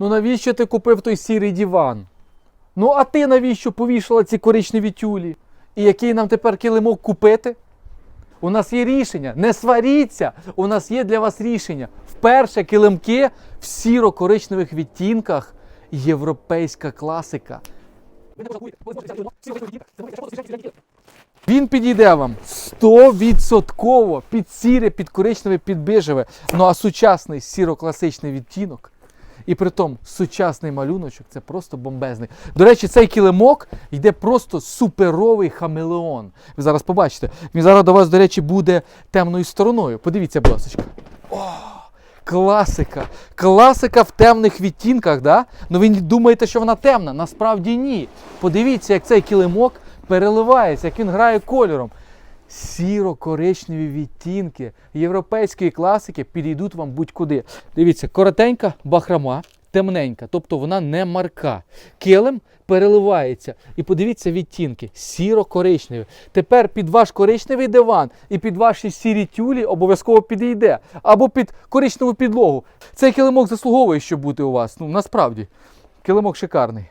Ну навіщо ти купив той сірий диван? Ну а ти навіщо повішала ці коричневі тюлі? І який нам тепер килимок купити? У нас є рішення. Не сваріться! У нас є для вас рішення. Вперше килимки в сіро-коричневих відтінках. Європейська класика. Він підійде вам 100% під сіре, під коричневе, під бежеве. Ну а сучасний сіро-класичний відтінок. І при тому сучасний малюночок це просто бомбезний. До речі, цей килимок йде просто суперовий хамелеон. Ви зараз побачите. Він зараз до вас, до речі, буде темною стороною. Подивіться, будь ласка. Класика. Класика в темних відтінках, да? Ну ви думаєте, що вона темна? Насправді ні. Подивіться, як цей килимок переливається, як він грає кольором. Сіро-коричневі відтінки європейської класики підійдуть вам будь-куди. Дивіться, коротенька бахрома, темненька, тобто вона не марка. Килим переливається. І подивіться відтінки: сіро-коричневі. Тепер під ваш коричневий диван і під ваші сірі тюлі обов'язково підійде. Або під коричневу підлогу. Цей килимок заслуговує, щоб бути у вас. Ну насправді, килимок шикарний.